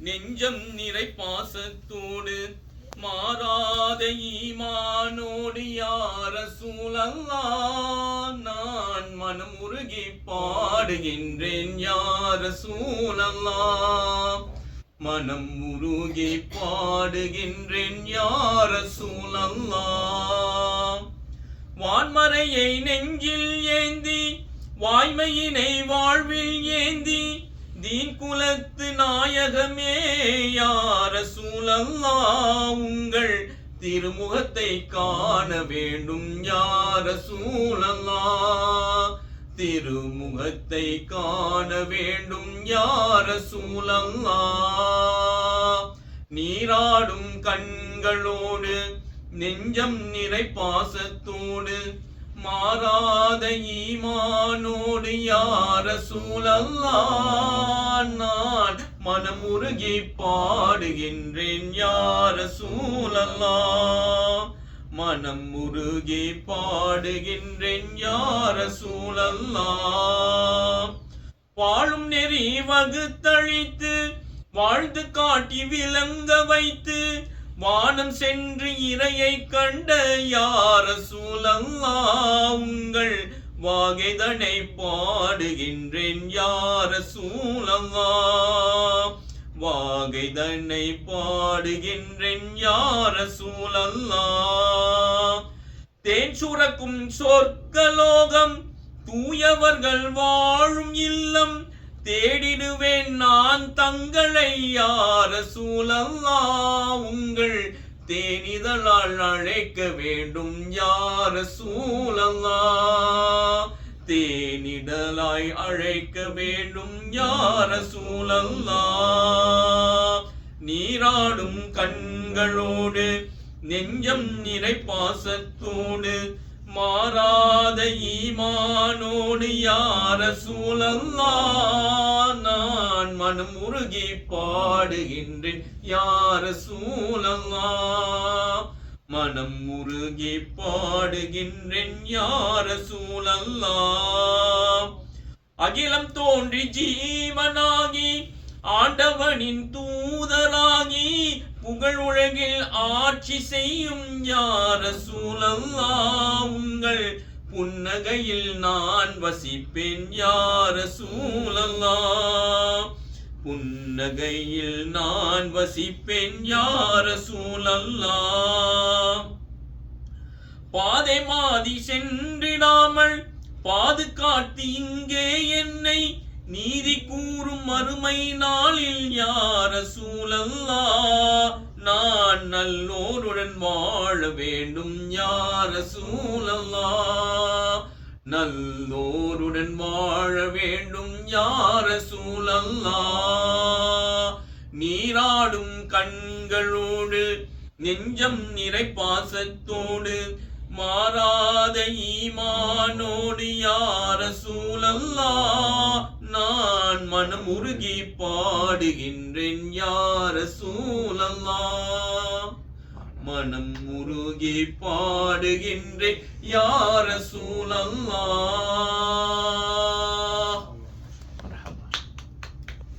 நெஞ்சம் நிறை பாசத்தோடு மாறாத ஈமானோடு யார சூழல்லா நான் மனம் உருகி பாடுகின்றேன் யார சூழல்லா மனம் உருகி பாடுகின்றேன் யார சூழல்லா வான்மறையை நெஞ்சில் ஏந்தி வாய்மையினை வாழ்வில் ஏந்தி நாயகமே யார சூழல்லா? உங்கள் திருமுகத்தை காண வேண்டும் யார சூழல்லா? திருமுகத்தை காண வேண்டும் யார சூழல்லா? நீராடும் கண்களோடு நெஞ்சம் நிறை பாசத்தோடு மாறாத ஈமானோடு யார சூழல்லான் நான்? மனமுருகி பாடுகின்றேன் யார சூழல்லா மனம் முருகி பாடுகின்றேன் யார சூழல்லா வாழும் நெறி வகுத்தழித்து வாழ்ந்து காட்டி விளங்க வைத்து வானம் சென்று இறையை கண்ட யார சூழல்லா உங்கள்? வாகைதனை பாடுகின்றேன் யார சூழல்லா? வாகைதனை பாடுகின்றேன் யார சூழல்லா? தேன் சுரக்கும் சொர்க்கலோகம் தூயவர்கள் வாழும் இல்லம் தேடிடுவேன் நான் தங்களை யார சூழல்லா உங்கள் தேனிதழால் அழைக்க வேண்டும் யார சூழல்லா தேனிடலாய் அழைக்க வேண்டும் யார சூழல்லா நீராடும் கண்களோடு நெஞ்சம் நிறை பாசத்தோடு மாறாத ஈமானோடு யார சூழல்லா நான் மனம் உருகி பாடுகின்றேன் யார சூழல்லா மனம் உருகி பாடுகின்றேன் யார சூழல்லா அகிலம் தோன்றி ஜீவனாகி ஆண்டவனின் தூதராகி புகழ் உலகில் ஆட்சி செய்யும் யார சூழல்லா உங்கள் புன்னகையில் நான் வசிப்பேன் யார சூழல்லா புன்னகையில் நான் வசிப்பேன் யார சூழல்லா பாதை மாதி சென்றிடாமல் பாதுகாத்து இங்கே என்னை நீதி கூறும் மறுமை நாளில் யார சூழல்லா நல்லோருடன் வாழ வேண்டும் யார சூழல்லா நல்லோருடன் வாழ வேண்டும் யார சூழல்லா நீராடும் கண்களோடு நெஞ்சம் நிறை பாசத்தோடு மாறாத ஈமானோடு யார சூழல்லா நான் மனம் உருகி பாடுகின்றேன் யார சூழல்லா மனம் முருகி பாடுகின்றேன் யார சூழல்லா